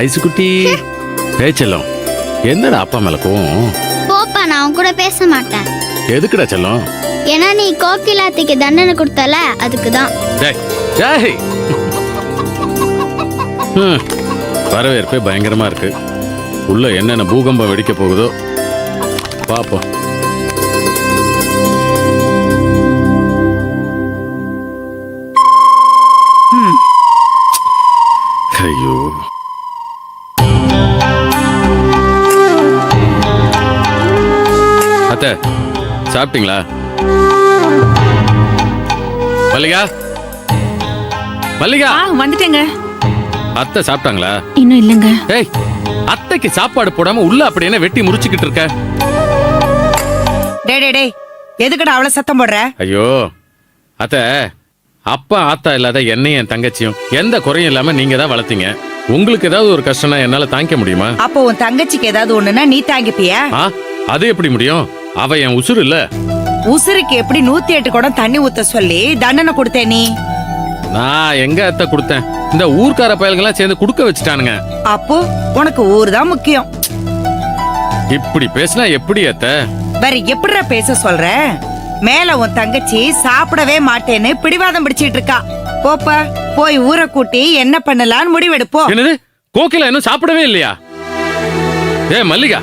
Ice குட்டி ஏய் செல்லம் என்னடா அப்பா மேல கோவம்? போப்பா நான் உன் கூட பேச மாட்டேன். எதுக்குடா செல்லம்? ஏன்னா நீ கோகிலாத்திக்கு தண்டனை கொடுத்தல அதுக்கு தான் டேய் டேய். வரவேற்பே பயங்கரமா இருக்கு. உள்ள என்னென்ன பூகம்பம் வெடிக்க போகுதோ பாப்போம். ஐயோ. அத்தை சாப்பிட்டீங்களா? மல்லிகா? மல்லிகா? ஆ வந்துட்டேங்க. அத்தை சாப்பிட்டாங்களா? இன்னும் இல்லைங்க. ஏய் அத்தைக்கு சாப்பாடு போடாம உள்ள அப்படி என்ன வெட்டி முறிச்சுக்கிட்டு இருக்க? டேய் டேய் டேய் எதுக்குடா அவ்வளவு சத்தம் போடுற? ஐயோ அத்தை அப்பா ஆத்தா இல்லாத என்னையும் என் தங்கச்சியும் எந்த குறையும் இல்லாம நீங்க தான் வளர்த்தீங்க. உங்களுக்கு ஏதாவது ஒரு கஷ்டம்னா என்னால தாங்கிக்க முடியுமா? அப்போ உன் தங்கச்சிக்கு ஏதாவது ஒண்ணுன்னா நீ தாங்கிப்பியா? ஆ அது எப்படி முடியும்? அவ என் உசுரு இல்ல. உசுருக்கு எப்படி நூத்தி எட்டு குடம் தண்ணி ஊத்த சொல்லி தண்டனை கொடுத்தே நீ? நான் எங்க அத்தை கொடுத்தேன்? இந்த ஊர்க்கார பயல்கள்லாம் சேர்ந்து குடுக்க வச்சுட்டானுங்க. அப்போ உனக்கு ஊர் தான் முக்கியம். இப்படி பேசினா எப்படி அத்தை? வேற எப்படிடா பேச சொல்ற? மேல உன் தங்கச்சி சாப்பிடவே மாட்டேன்னு பிடிவாதம் பிடிச்சிட்டு இருக்கா போப்பா போய் ஊரை கூட்டி என்ன பண்ணலாம்னு முடிவெடுப்போ. என்னது? கோகிலா இன்னும் சாப்பிடவே இல்லையா? ஏ மல்லிகா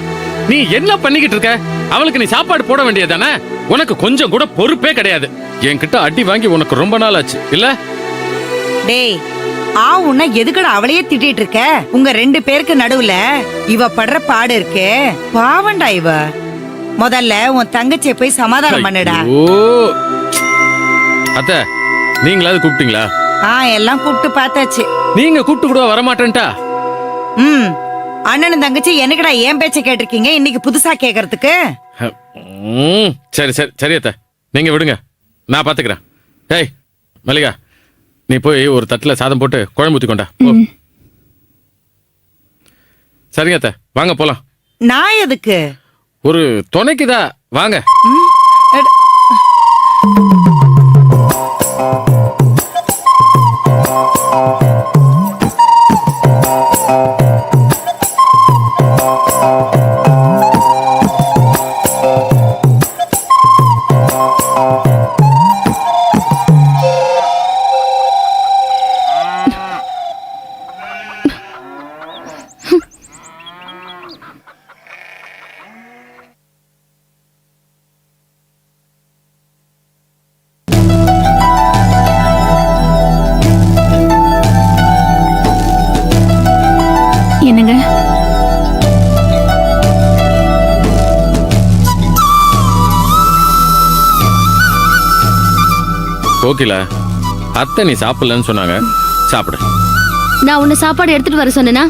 நீ என்ன பண்ணிக்கிட்டு இருக்க? அவளுக்கு நீ சாப்பாடு போட வேண்டியதானே உனக்கு கொஞ்சம் கூட பொறுப்பே கிடையாது. என்கிட்ட அடி வாங்கி உனக்கு ரொம்ப நாள் ஆச்சு இல்ல? டேய் ஆ உன்ன எதுக்குடா அவளையே திட்டிட்டு இருக்க? உங்க ரெண்டு பேருக்கு நடுவுல இவ படுற பாடு இருக்கே. பாவண்டா இவ. முதல்ல உன் தங்கச்சியை போய் சமாதானம் பண்ணுடா. அத்தை நீங்களாவது கூப்பிட்டீங்களா? ஆ எல்லாம் கூப்பிட்டு பார்த்தாச்சு. நீங்க கூப்பிட்டு கூட வரமாட்டேன்ட்டா? ம் அண்ணனும் தங்கச்சி எனக்குடா ஏன் பேச்ச கேட்டிருக்கீங்க? இன்னைக்கு புதுசா கேக்குறதுக்கு? ம், சரி சரி சரி அத்தை. நீங்க விடுங்க. நான் பாத்துக்கிறேன். ஏய் மல்லிகா. நீ போய் ஒரு தட்டுல சாதம் போட்டு குழம்பு ஊத்தி கொண்டா போ. சரிங்க அத்தை. வாங்க போலாம். நான் எதுக்கு? ஒரு துணைக்குதா? வாங்க. ம், என்னங்க? கோகிலா அத்தை நீ சாப்பிடலன்னு சொன்னாங்க. சாப்பிடு. நான் உன்னை சாப்பாடு எடுத்துட்டு வர சொன்னேனா?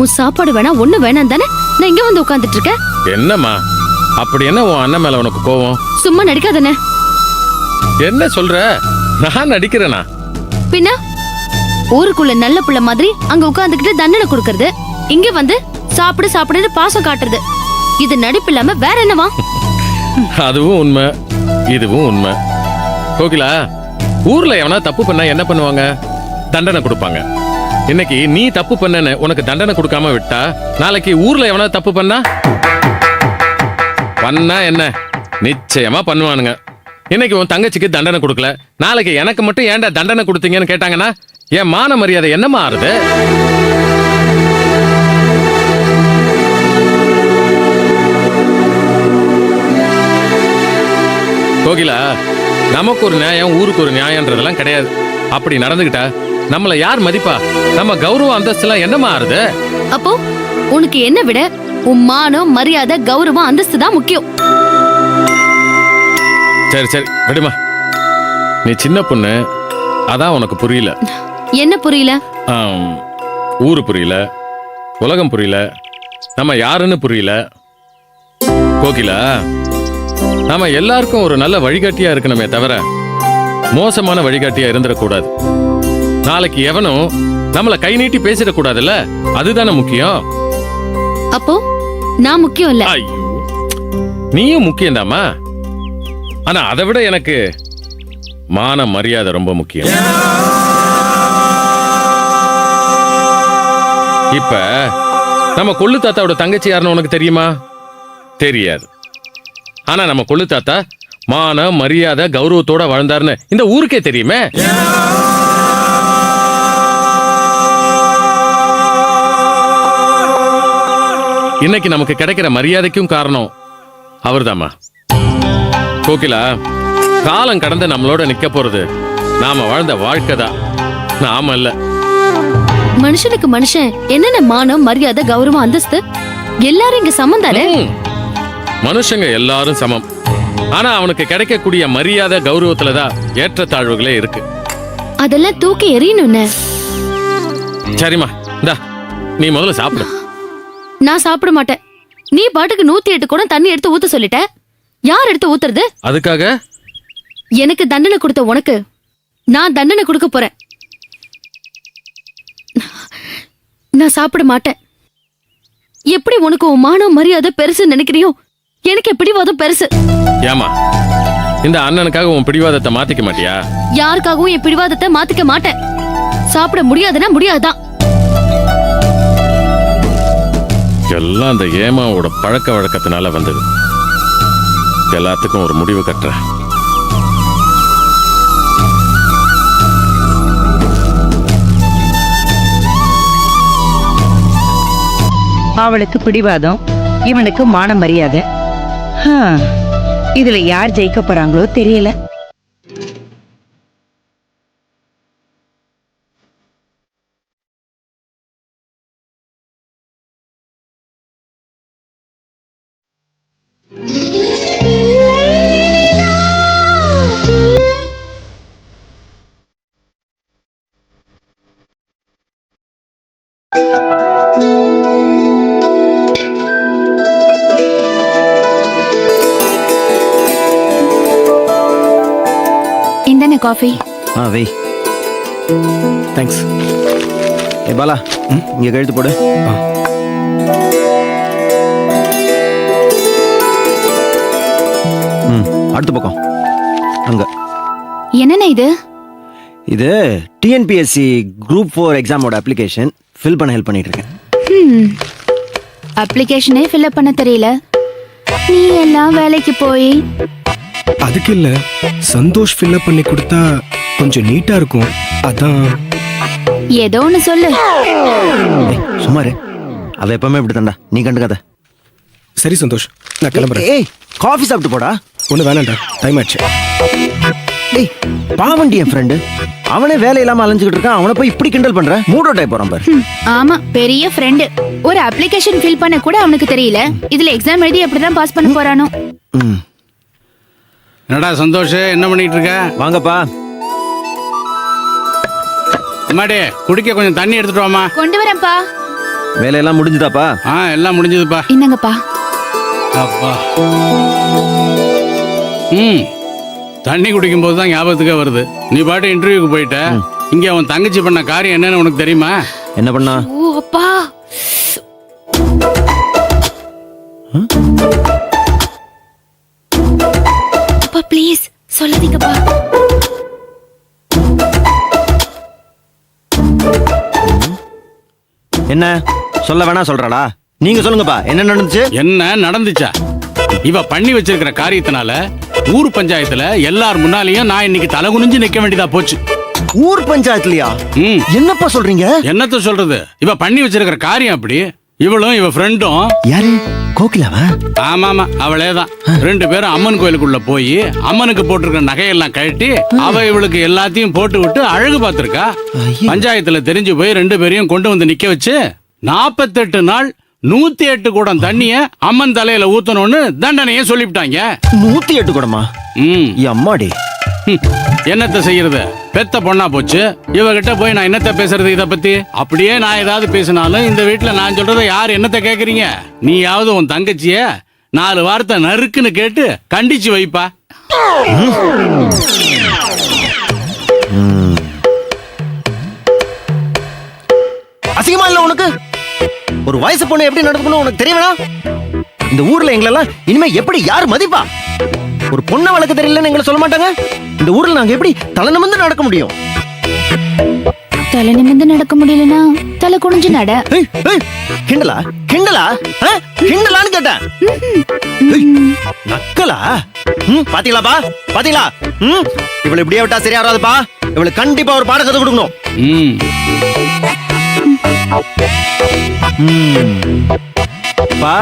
உன் சாப்பாடு வேணா ஒண்ணு வேணாம் தானே? நான் இங்க வந்து உட்கார்ந்துட்டு இருக்கேன். என்னம்மா? அப்படி என்ன உன் அண்ணன் மேல உனக்கு கோவம்? சும்மா நடிக்காதனே என்ன சொல்ற? நான் நடிக்கிறேனா? பின்ன? ஊருக்குள்ள நல்ல புள்ள மாதிரி அங்க உட்கார்ந்துகிட்டு தண்டனை கொடுக்கறது. இங்க வந்து சாப்பிடு சாப்பிடுன்னு பாசம் காட்டுறது. இது நடிப்பு இல்லாம வேற என்னவா? அதுவும் உண்மை. இதுவும் உண்மை. கோகிலா ஊர்ல எவனா தப்பு பண்ணா என்ன பண்ணுவாங்க? தண்டனை கொடுப்பாங்க. இன்னைக்கு நீ தப்பு பண்ணனு உனக்கு தண்டனை கொடுக்காம விட்டா நாளைக்கு ஊர்ல எவனா தப்பு பண்ணா? பண்ணா என்ன? நிச்சயமா பண்ணுவானுங்க. இன்னைக்கு உன் தங்கச்சிக்கு தண்டனை கொடுக்கல. நாளைக்கு எனக்கு மட்டும் ஏன்டா தண்டனை கொடுத்தீங்கன்னு கேட்டாங்கன்னா என் மான மரியாதை என்னமா ஆறுது கோகிலா நமக்கு ஒரு நியாயம் ஊருக்கு ஒரு நியாயம்ன்றதெல்லாம் கிடையாது. அப்படி நடந்துகிட்டா நம்மள யார் மதிப்பா? நம்ம கௌரவ அந்தஸ்துலாம் என்னமா ஆறுது அப்போ உனக்கு என்ன விட உன் மானம் மரியாதை கௌரவம் அந்தஸ்து தான் முக்கியம். சரி சரி விடுமா. நீ சின்ன பொண்ணு அதான் உனக்கு புரியல. என்ன புரியல? ஊரு புரியல உலகம் புரியல நம்ம யாருன்னு புரியல. கோகிலா நாம எல்லாருக்கும் ஒரு நல்ல வழிகாட்டியா இருக்கணுமே தவிர மோசமான வழிகாட்டியா இருந்துடக்கூடாது. நாளைக்கு எவனும் நம்மள கை நீட்டி பேசிடக்கூடாதுல்ல? அதுதானே முக்கியம். அப்போ நான் முக்கியம் இல்ல. நீயும் முக்கியம்தாம்மா. ஆனா அதை விட எனக்கு மான மரியாதை ரொம்ப முக்கியம். இப்ப நம்ம கொள்ளு தாத்தாவோட தங்கச்சி யாருன்னு உனக்கு தெரியுமா? தெரியாது. ஆனா நம்ம கொள்ளு தாத்தா மான மரியாதை கௌரவத்தோட வாழ்ந்தாருன்னு இந்த ஊருக்கே தெரியுமே? இன்னைக்கு நமக்கு கிடைக்கிற மரியாதைக்கும் காரணம் அவர்தாம்மா. கோகிலா காலம் கடந்து நம்மளோட நிக்க போறது நாம வாழ்ந்த வாழ்க்கை தான் நாம இல்ல மனுஷனுக்கு மனுஷன் என்னென்ன மானம் மரியாதை கௌரவம் அந்தஸ்து? எல்லாரும் இங்க சமம் தானே. மனுஷங்க எல்லாரும் சமம். ஆனா அவனுக்கு கிடைக்கக்கூடிய மரியாதை கௌரவத்துல தான் ஏற்றத்தாழ்வுகளே இருக்கு. அதெல்லாம் தூக்கி எறியணும்னு. சரிம்மா இந்தா நீ முதல்ல சாப்பிடு. நான் சாப்பிட மாட்டேன். நீ பாட்டுக்கு நூத்தி எட்டு குடம் தண்ணி எடுத்து ஊத்த சொல்லிட்ட? யார் எடுத்து ஊத்துறது? அதுக்காக? எனக்கு தண்டனை கொடுத்த உனக்கு. நான் தண்டனை கொடுக்க போறேன். நான் சாப்பிட மாட்டேன். எப்படி உனக்கு உன் மானம் மரியாதை பெருசு நினைக்கிறியோ? எனக்கு பிடிவாதம் பெருசு. ஏமா இந்த அண்ணனுக்காக உன் பிடிவாதத்தை மாத்திக்க மாட்டியா? யாருக்காகவும் என் பிடிவாதத்தை மாத்திக்க மாட்டேன். சாப்பிட முடியாதுன்னா முடியாதுதான். எல்லாம் அந்த ஏமாவோட பழக்க வழக்கத்தினால வந்தது. எல்லாத்துக்கும் ஒரு முடிவு கட்டுறேன். அவளுக்கு பிடிவாதம். இவனுக்கு மான மரியாதை இதுல யார் ஜெயிக்க போறாங்களோ தெரியல. காஃபி? ஆ வை. தேங்க்ஸ் ஏ பாலா. இங்கே கழுத்து போடு. ஆ. ம் அடுத்த பக்கம். அங்கே. என்னண்ணே இது? இது டிஎன்பிஎஸ்சி குரூப் ஃபோர் எக்ஸாமோட அப்ளிகேஷன் ஃபில் பண்ண ஹெல்ப் பண்ணிட்டு இருக்கேன். அப்ளிகேஷனே ஃபில்அப் பண்ண தெரியல. நீ எல்லாம் வேலைக்கு போய் அதுக்கு இல்ல சந்தோஷ் ஃபில்அப் பண்ணி கொடுத்தா கொஞ்சம் நீட்டா இருக்கும். அதான். ஏதோ ஒன்னு சொல்லு. இரு. அவ எப்பவுமே இப்படி தான்டா நீ கண்டுக்காத. சரி சந்தோஷ். நான் கிளம்புறேன். ஏய் காஃபி சாப்பிட்டு போடா. ஒண்ணு வேணாம்டா. டைம் ஆச்சு. டேய் பாவண்டி என் ஃப்ரெண்டு அவனே வேலை இல்லாம அலைஞ்சுக்கிட்டு இருக்கான். அவனை போய் இப்படி கிண்டல் பண்ற? மூட் ஆகி போறான் பாரு. ஆமா பெரிய ஃப்ரெண்டு ஒரு அப்ளிகேஷன் ஃபில் பண்ண கூட அவனுக்கு தெரியல. இதுல எக்ஸாம் எழுதி எப்படிதான் பாஸ் பண்ண போறானோ. ம். என்னடா சந்தோஷ்? என்ன பண்ணிட்டு இருக்க வாங்கப்பா. அம்மாடி குடிக்க கொஞ்சம் தண்ணி எடுத்துட்டு வாமா கொண்டு வரேன்ப்பா. வேலையெல்லாம் முடிஞ்சுதாப்பா. ஆ எல்லாம் முடிஞ்சதுப்பா. இந்தாங்கப்பா அப்பா. ம் தண்ணி குடிக்கும் போது தான் ஞாபகத்துக்கே வருது. நீ பாட்டு இன்டர்வியூக்கு போயிட்ட. இங்க அவன் தங்கச்சி பண்ண காரியம் என்னன்னு உனக்கு தெரியுமா? என்ன பண்ணா? ஓ அப்பா. அப்பா ப்ளீஸ் சொல்லாதீங்கப்பா. என்ன? சொல்ல வேணா சொல்றாளா நீங்க சொல்லுங்கப்பா என்ன நடந்துச்சு? என்ன நடந்துச்சா? இவ பண்ணி வச்சிருக்கிற காரியத்தினால ஊர் பஞ்சாயத்துல எல்லார் முன்னாலேயும் நான் இன்னைக்கு தலை குனிஞ்சு நிக்க வேண்டியதா போச்சு. ஊர் பஞ்சாயத்துலயா? ம். என்னப்பா சொல்றீங்க? என்னத்த சொல்றது? இவ பண்ணி வச்சிருக்கிற காரியம் அப்படி. இவளும் இவ ஃப்ரெண்டும் யாரு? கோகிலாவா? ஆமாமா அவளே தான் ரெண்டு பேரும் அம்மன் கோயிலுக்குள்ள போய் அம்மனுக்கு போட்டிருக்கிற நகையெல்லாம் கழட்டி அவ இவளுக்கு எல்லாத்தையும் போட்டு விட்டு அழகு பார்த்திருக்கா. பஞ்சாயத்துல தெரிஞ்சு போய் ரெண்டு பேரையும் கொண்டு வந்து நிக்க வச்சு நாற்பத்தெட்டு நாள் நூத்தி எட்டு குடம் தண்ணிய அம்மன் தலையில ஊத்தணும்னு தண்டனையே சொல்லிவிட்டாங்க. நூத்தி எட்டு கூடமா? ம். அம்மாடி. என்னத்த செய்யறது? பெத்த பொண்ணா போச்சு. இவகிட்ட போய் நான் என்னத்த பேசுறது இத பத்தி? அப்படியே நான் ஏதாவது பேசினாலும் இந்த வீட்டுல நான் சொல்றத யார் என்னத்த கேக்குறீங்க? நீயாவது உன் தங்கச்சிய நாலு வார்த்தை நறுக்குன்னு கேட்டு கண்டிச்சு வைப்பா. உனக்கு? ஒரு வயசு பொண்ணு எப்படி நடக்கணும் உனக்கு தெரியவேணா? இந்த ஊர்ல எங்களெல்லாம் இனிமே எப்படி யார் மதிப்பா? ஒரு பொண்ணை வளர்க்க தெரியலன்னு எங்களை சொல்ல மாட்டாங்க? இந்த ஊர்ல நாங்க எப்படி தலை நிமிர்ந்து நடக்க முடியும்? தலை நிமிர்ந்து நடக்க முடியலனா தலை குனிஞ்சு நட. ஏய், ஏய், கிண்டலா? கிண்டலா? கிண்டலான்னு கேட்டேன். நக்கலா? ம், பாத்தீங்களாப்பா? பாத்தீங்களா? ம் இவளை இப்படியே விட்டா சரியா வராதுப்பா. இவளுக்கு கண்டிப்பா ஒரு பாடம் கத்து கொடுக்கணும். ம். பா.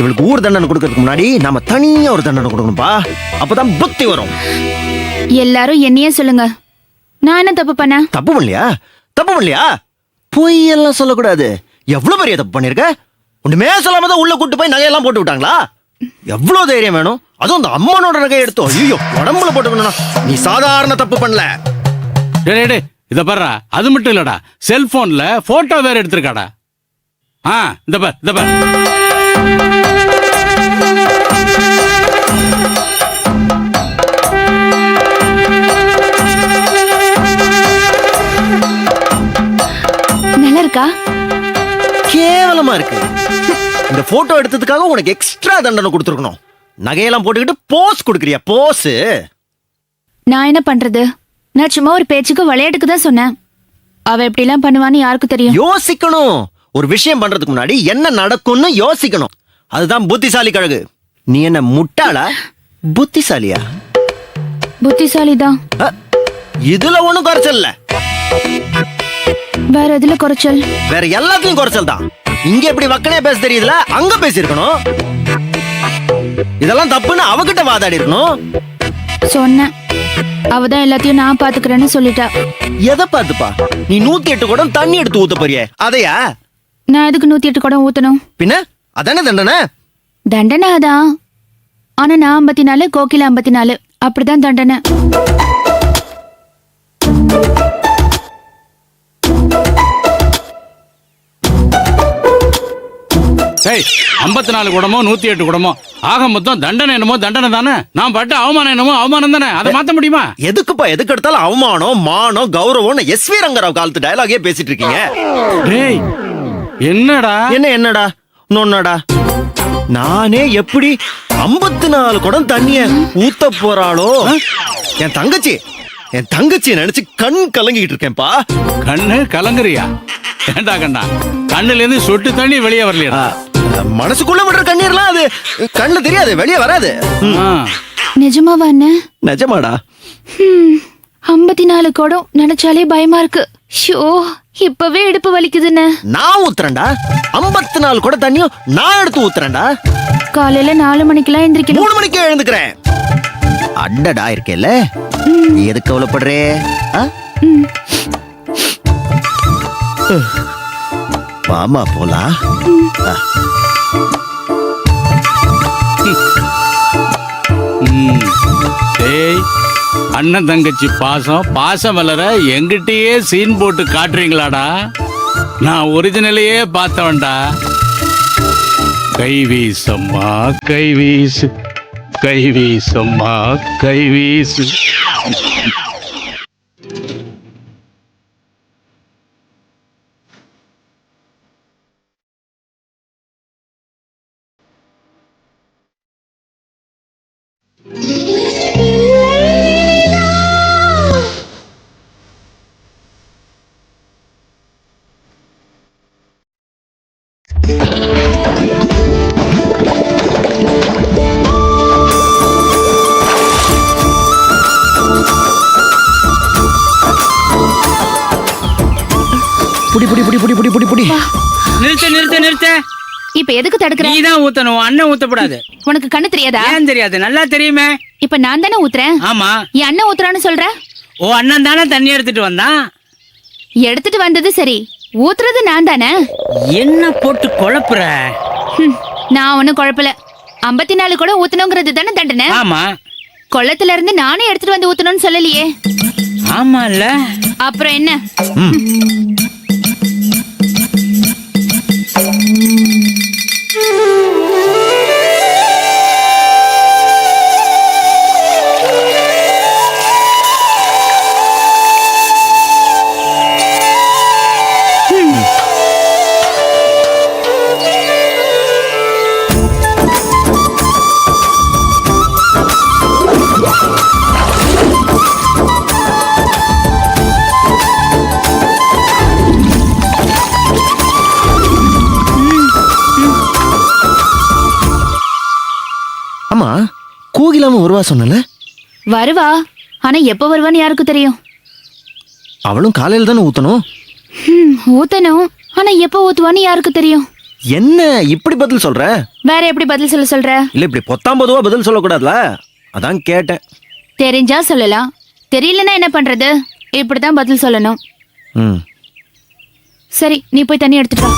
இவளுக்கு ஊர் தண்டனை கொடுக்கறதுக்கு முன்னாடி நாம தனியா ஒரு தண்டனை கொடுக்கணும்ப்பா அப்பதான் புத்தி வரும். எல்லாரும் என்னையே சொல்லுங்க. நான் என்ன தப்பு பண்ண? தப்பு பண்ணலையா? தப்பு பண்ணலையா? பொய்யெல்லாம் சொல்லக்கூடாது. எவ்வளவு பெரிய தப்பு பண்ணிருக்க? ஒண்ணுமே சொல்லாம தான் உள்ள கூட்டு போய் நகையெல்லாம் போட்டு விட்டாங்களா? எவ்வளவு தைரியம் வேணும்? அதுவும் அந்த அம்மனோட நகையை எடுத்தோம் ஐயோ உடம்புல போட்டு நீ சாதாரண தப்பு பண்ணல. டேய், டேய், டேய், இத பாருடா. அது மட்டும் இல்லடா. செல்போன்ல போட்டோ வேற எடுத்திருக்காடா. ஆ இந்த பார் இந்த பார். இந்த போட்டோ எடுத்ததுக்காக உனக்கு எக்ஸ்ட்ரா தண்டனை கொடுத்துருக்கணும். நகையெல்லாம் போட்டுக்கிட்டு போஸ் கொடுக்குறியா? போஸ் நான் என்ன பண்றது? நான் சும்மா ஒரு பேச்சுக்கு விளையாட்டுக்கு தான் சொன்னேன். அவ எப்படிலாம் பண்ணுவான்னு யாருக்கு தெரியும். யோசிக்கணும். ஒரு விஷயம் பண்றதுக்கு முன்னாடி என்ன நடக்கும்னு யோசிக்கணும். அதுதான் புத்திசாலி கழகு. நீ என்ன முட்டாளா? புத்திசாலியா? புத்திசாலி தான். அ, இதுல ஒண்ணும் குறைச்சல் வேற எதுல குறைச்சல்? வேற எல்லாத்துலயும் குறைச்சல் தான். இங்க எப்படி வக்கனையா பேச தெரியுதுல? அங்க பேசியிருக்கணும். இதெல்லாம் தப்புன்னு அவகிட்ட வாதாடி இருக்கணும். சொன்னேன். அவ தான் எல்லாத்தையும் நான் பாத்துக்கிறேன்னு சொல்லிட்டா. எதை பார்த்துப்பா? நீ நூத்தி எட்டு குடம் தண்ணி எடுத்து ஊத்த போறியே. அதையா? நான் எதுக்கு நூத்தி எட்டு குடம் ஊத்தணும்? பின்ன? அதானே தண்டனை? தண்டனை அதான் ஆனா நான் ஐம்பத்தி நாலு கோகிலா ஐம்பத்தி நாலு அப்படிதான் தண்டனை. ஏய் ஐம்பத்தி நாலு குடமோ நூத்தி எட்டு குடமோ? ஆக மொத்தம் தண்டனை என்னமோ தண்டனை தானே? நான் பட்ட அவமானம் என்னமோ அவமானம் தானே? அதை மாத்த முடியுமா? எதுக்குப்பா எதுக்கு எடுத்தாலும் அவமானம் மானம் கௌரவம் எஸ் வி ரங்கராவ் காலத்து டயலாகே பேசிட்டு இருக்கீங்க. டேய் என்னடா? என்ன என்னடா? நொன்னடா? நானே எப்படி ஐம்பத்தி நாலு குடம் தண்ணிய ஊத்த போறாளோ? என் தங்கச்சி என் தங்கச்சி நினைச்சு கண் கலங்கிட்டு இருக்கேன்ப்பா. கண்ணு கலங்குறியா? ஏண்டா கண்ணா? கண்ணுல இருந்து சொட்டு தண்ணி வெளியே வரலையா மனசுக்குள்ள விடுற கண்ணீர்லாம் அது. கண்ணுல தெரியாது வெளியே வராது. நிஜமாவா அண்ணன் நிஜமாடா. ஐம்பத்தி நாலு குடம் நினைச்சாலே பயமா இருக்கு. ஷோ இப்பவே இடுப்பு வலிக்குதுன்னு நான் ஊத்துறேன்டா. ஐம்பத்தி நாலு குடம் தண்ணியும் நான் எடுத்து ஊத்துறேன்டா. காலையில நாலு மணிக்கெல்லாம் எந்திரிக்கணும். மூணு மணிக்கே எழுந்துக்கிறேன். அடடா இருக்கேல்ல. நீ எதுக்கு கவலைப்படுறே? வாமா போலாம். டேய் அண்ணன் தங்கச்சி பாசம். பாசம் வளர எங்கிட்டயே சீன் போட்டு காட்டுறீங்களாடா? நான் ஒரிஜினலையே பார்த்தவன்டா. கை வீசம்மா கை வீசு. இப்ப எதுக்கு தடுக்கிற? நீ தான் ஊத்தணும் அண்ணன் ஊத்தக்கூடாது உனக்கு கண்ணு தெரியாதா? ஏன் தெரியாது? நல்லா தெரியுமே. இப்ப நான் தானே ஊத்துறேன்? ஆமா. என் அண்ணன் ஊத்துறான்னு சொல்ற? உன் அண்ணன் தானே தண்ணி எடுத்துட்டு வந்தான் எடுத்துட்டு வந்தது சரி. ஊத்துறது நான் தானே? என்ன போட்டு குழப்புற? ஹம், நான் ஒண்ணும் குழப்பல. ஐம்பத்தி நாலு கூட ஊத்தணுங்கிறது தானே தண்டனை? ஆமா. கொள்ளத்துல இருந்து நானே எடுத்துட்டு வந்து ஊத்தணும்னு சொல்லலையே. ஆமா இல்ல அப்புறம் என்ன? ஆமா கோகிலாம வருவா சொன்னல வருவா. ஆனா எப்ப வருவான்னு யாருக்கு தெரியும்? அவளும் காலையில தானே ஊத்தணும்? ஹம், ஊத்தணும். ஆனா எப்ப ஊத்துவான்னு யாருக்கு தெரியும்? என்ன இப்படி பதில் சொல்ற? வேற எப்படி பதில் சொல்ல சொல்ற? இல்ல இப்படி பொத்தாம் பொதுவா பதில் சொல்லக்கூடாதுல? அதான் கேட்டேன். தெரிஞ்சா சொல்லலாம். தெரியலன்னா என்ன பண்றது? இப்படிதான் பதில் சொல்லணும். ம். சரி நீ போய் தண்ணி எடுத்துட்டு வா.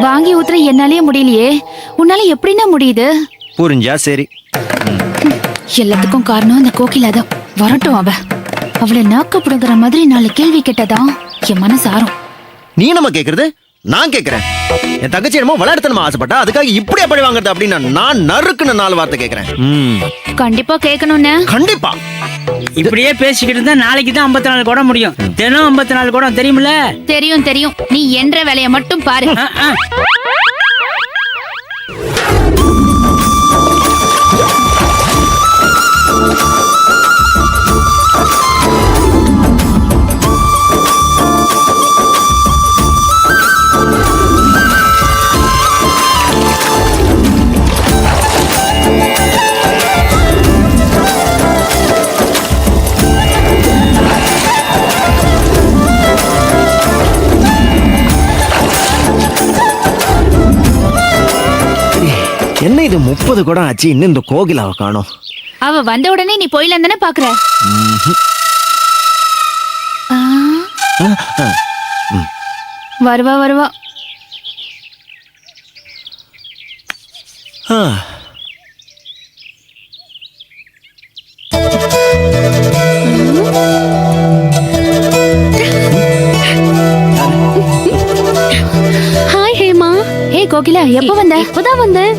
வாங்கி ஊத்துற என்னாலயே முடியலையே. உன்னால எப்படின்னா முடியுது? புரிஞ்சா சரி. எல்லாத்துக்கும் காரணம் அந்த கோகிலா தான். வரட்டும் அவ. அவளை நாக்க புடுங்குற மாதிரி நாலு கேள்வி கேட்டதான் என் மனசு ஆறும். நீ நம்ம கேக்குறது? நான் கேக்குறேன். என் தங்கச்சி என்னமோ விளையாடுத்தனமா ஆசைப்பட்டா அதுக்காக இப்படி எப்படி வாங்குறது அப்படின்னு நான் நறுக்குன்னு நாலு வார்த்தை கேக்குறேன். கண்டிப்பா கேட்கணும்னு கண்டிப்பா. இப்படியே பேசிக்கிட்டு இருந்தா நாளைக்கு தான் ஐம்பத்தி நாலு குடம் முடியும். தினம் ஐம்பத்தி நாலு குடம் தெரியுமில்ல தெரியும் தெரியும். நீ என்ற வேலையை மட்டும் பாரு. முப்பது கூட ஆச்சு இன்னும் இந்த கோகிலாவை காணோம். அவ வந்த உடனே நீ போயில தானே பாக்குற. வருவா வருவா. ஹாய் ஹேமா. ஏ கோகிலா எப்ப வந்த? இப்பதான் வந்தேன்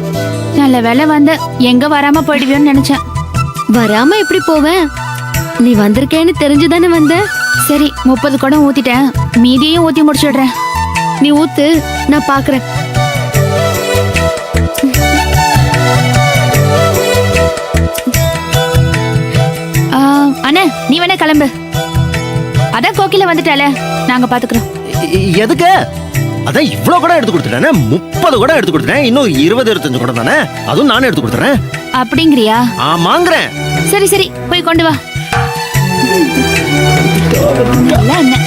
நல்ல வேலை வந்த எங்க வராம போயிடுவியோன்னு நினைச்சேன். வராம எப்படி போவேன் நீ வந்திருக்கேன்னு தெரிஞ்சுதானே வந்த? சரி முப்பது குடம் ஊத்திட்டேன். மீதியையும் ஊத்தி முடிச்சிடுறேன். நீ ஊத்து நான் பாக்குறேன். ஆ, அண்ணே நீ வேணா கிளம்பு. அதான் கோகிலா வந்துட்டால நாங்க பாத்துக்கிறோம். எதுக்கு? அதான் இவ்வளவு கூட எடுத்து கொடுத்துட்டேனே முப்பது கூட எடுத்து கொடுத்துட்டேன். இன்னும் இருபது இருபத்தஞ்சு கூட தானே? அதுவும் நானே எடுத்து கொடுத்துறேன். அப்படிங்கிறியா? ஆமாங்கிறேன். சரி சரி போய் கொண்டு வா. நல்ல அண்ணன்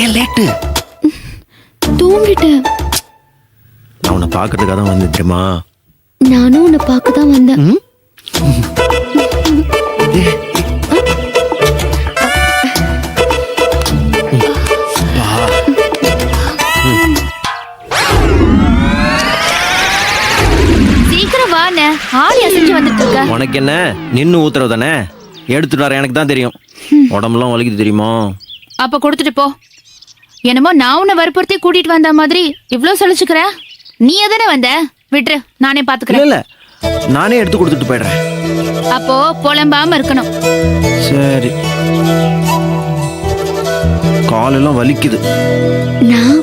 ஏன் லேட்டு? தூங்கிட்டேன். நான் உன்னை பாக்குறதுக்காக தான் வந்து தெரியுமா நானும் உன்னை பார்க்க தான் வந்தேன்? சீக்கிரம் வா அண்ணே. ஆளி அசைஞ்சு வந்துட்டு இருக்க உனக்கு என்ன? நின்னு ஊத்துறது தானே? எடுத்துட்டு வர எனக்கு தான் தெரியும். உடம்புலாம் வலிக்குது தெரியுமா? அப்ப கொடுத்துட்டு போ. என்னமோ நான் உன்னை வற்புறுத்தி கூட்டிட்டு வந்த மாதிரி இவ்ளோ சொல்லிச்சுக்கிற நீ எதானே வந்த? விட்டுரு நானே பாத்துக்கிறேன். இல்ல. நானே எடுத்து கொடுத்துட்டு போயிடுறேன். அப்போ புலம்பாம இருக்கணும். சரி. காலெல்லாம் வலிக்குது. நான்?